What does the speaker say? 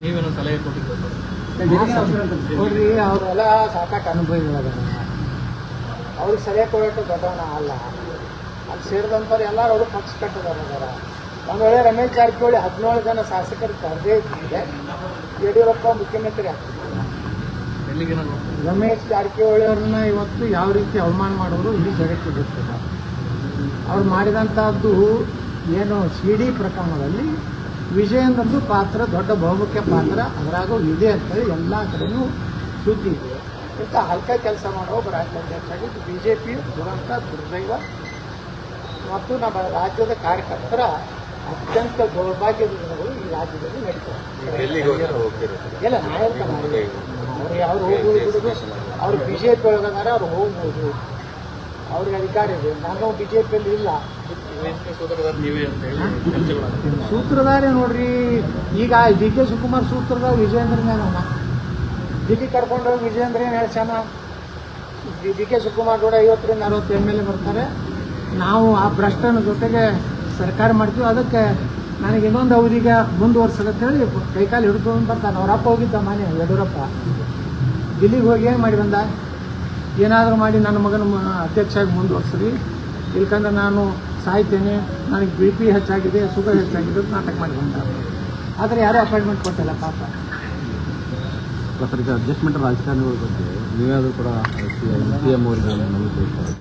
ನೀವೇನೋ ಸಲಹೆ ಕೊಟ್ಟಿದ್ದು ನೋಡ್ರಿ ಅವರೆಲ್ಲ ಸಾಕಷ್ಟು ಅನುಭವಿಗಳದ ಅವ್ರಿಗೆ ಸರಿಯಾಗಿ ಕೊಡೋಕ್ಕೆ ದೊಡ್ಡವನ ಅಲ್ಲ. ಅಲ್ಲಿ ಸೇರಿದಂಥವ್ರು ಎಲ್ಲರೂ ಅವರು ಪಕ್ಷ ಕಟ್ಟಿದಾರೆ ಒಂದು ವೇಳೆ ರಮೇಶ್ ಜಾರಕಿಹೊಳಿ ಹದಿನೇಳು ಜನ ಶಾಸಕರು ಕರೆದೇ ಇದ್ದಿದೆ ಯಡಿಯೂರಪ್ಪ ಮುಖ್ಯಮಂತ್ರಿ ಆಗ್ತಿದ್ದಾರೆ ರಮೇಶ್ ಜಾರಕಿಹೊಳಿ ಅವ್ರನ್ನ ಇವತ್ತು ಯಾವ ರೀತಿ ಅವಮಾನ ಮಾಡೋರು ಇಡೀ ಜಗತ್ತಿಗೆ ಗೊತ್ತಿಲ್ಲ. ಅವ್ರು ಮಾಡಿದಂಥದ್ದು ಏನು ಸಿ ಡಿ ಪ್ರಕರಣದಲ್ಲಿ ವಿಜಯೇಂದ್ರದ್ದು ಪಾತ್ರ ದೊಡ್ಡ ಬಹುಮುಖ್ಯ ಪಾತ್ರ. ಅದರಾಗೂ ಇದೆ ಅಂತೇಳಿ ಎಲ್ಲ ಕಡೆಯೂ ಸುದ್ದಿ ಇದೆ. ಇಂಥ ಹಲ್ಕ ಕೆಲಸ ಮಾಡೋ ಒಬ್ಬ ಆಗಿದ್ದು ಬಿ ಜೆ ಪಿ ದುರಂತ ದುರ್ದೈವ. ಮತ್ತು ನಮ್ಮ ರಾಜ್ಯದ ಕಾರ್ಯಕರ್ತರ ಅತ್ಯಂತ ದೌರ್ಭಾಗ್ಯದ ದಿನಗಳು ಈ ರಾಜ್ಯದಲ್ಲಿ ನಡೀತಾರೆ. ಇಲ್ಲ ನಾಯಕ ಅವ್ರು ಯಾರು ಹೋಗುವುದು ಅವ್ರು ಬಿ ಜೆ ಪಿ ಒಳಗದಾರ ಅವ್ರು ಹೋಗ್ಬೋದು. ಅವ್ರಿಗೆ ಅಧಿಕಾರ ಇದೆ. ನಾನು ಬಿ ಜೆ ಪಿಯಲ್ಲಿ ಇಲ್ಲ ಸೂತ್ರಧಾರಿ ನೋಡ್ರಿ ಈಗ ಡಿ ಕೆ ಶಿವಕುಮಾರ್ ಸೂತ್ರದಾಗ ವಿಜೇಂದ್ರ ಮೇನೋನ ಡಿ ಕರ್ಕೊಂಡು ಹೋಗಿ ವಿಜಯೇಂದ್ರ ಏನು ಹೇಳ್ಸಾನ ಡಿ ಕೆ ಶಿವಕುಮಾರ್ ಕೂಡ ಐವತ್ತರಿಂದ ಅರವತ್ತು ಎಂ ಎಲ್ ಎ ಬರ್ತಾರೆ. ನಾವು ಆ ಭ್ರಷ್ಟನ ಜೊತೆಗೆ ಸರ್ಕಾರ ಮಾಡ್ತೀವಿ. ಅದಕ್ಕೆ ನನಗೆ ಇನ್ನೊಂದು ಅವಧಿಗೆ ಮುಂದುವರ್ಸಲಂತೇಳಿ ಕೈಕಾಲು ಹಿಡ್ಕೊಂಡು ಬರ್ತಾನೆ. ಅವ್ರ ಅಪ್ಪ ಹೋಗಿದ್ದ ಮನೆ ಯಡಿಯೂರಪ್ಪ. ದಿಲ್ಲಿಗೆ ಹೋಗಿ ಏನು ಮಾಡಿ ಬಂದ? ಏನಾದರೂ ಮಾಡಿ ನನ್ನ ಮಗನ ಮ- ಅಧ್ಯಕ್ಷ ಆಗಿ ಮುಂದುವರ್ಸ್ರಿ. ಇಲ್ಕಂದ್ರೆ ನಾನು ಸಾಯ್ತೇನೆ. ನನಗೆ ಬಿ ಪಿ ಹೆಚ್ಚಾಗಿದೆ ಶುಗರ್ ಹೆಚ್ಚಾಗಿದೆ ನಾಟಕ ಮಾಡಿ ಬಂದ. ಆದರೆ ಯಾರೂ ಅಪಾಯಿಂಟ್ಮೆಂಟ್ ಕೊಟ್ಟಿಲ್ಲ ಪಾಪ. ಅಡ್ಜಸ್ಟ್ಮೆಂಟ್ ರಾಜಕಾರಣಿಗಳ ಬಗ್ಗೆ ನೀವಾದರೂ ಕೂಡ ಸಿ ಎಂ ಅವರಿಗೆ